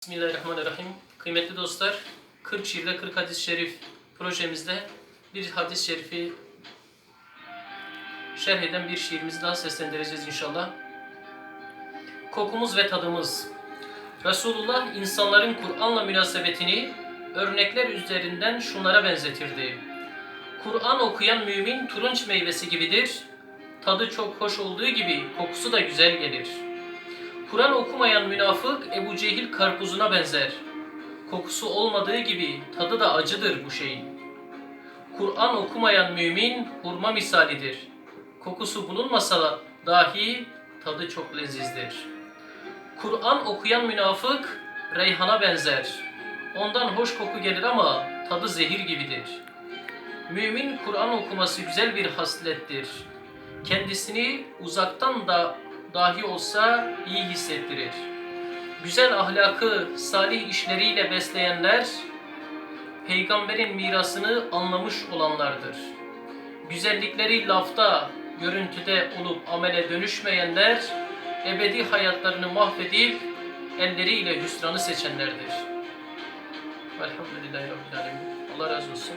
Bismillahirrahmanirrahim. Kıymetli dostlar, 40 şiirde 40 hadis-i şerif projemizde bir hadis-i şerifi şerh eden bir şiirimizi daha seslendireceğiz inşallah. Kokumuz ve tadımız. Resulullah insanların Kur'an'la münasebetini örnekler üzerinden şunlara benzetirdi. Kur'an okuyan mümin turunç meyvesi gibidir. Tadı çok hoş olduğu gibi kokusu da güzel gelir.'' Kur'an okumayan münafık Ebu Cehil karpuzuna benzer. Kokusu olmadığı gibi tadı da acıdır bu şeyin. Kur'an okumayan mümin hurma misalidir. Kokusu bulunmasa dahi tadı çok lezizdir. Kur'an okuyan münafık reyhana benzer. Ondan hoş koku gelir ama tadı zehir gibidir. Mümin Kur'an okuması güzel bir haslettir. Kendisini uzaktan da dahi olsa iyi hissettirir. Güzel ahlakı salih işleriyle besleyenler, peygamberin mirasını anlamış olanlardır. Güzellikleri lafta, görüntüde olup amele dönüşmeyenler, ebedi hayatlarını mahvedip elleriyle hüsranı seçenlerdir. Velhamdülillahi Rabbil Alemin. Allah razı olsun.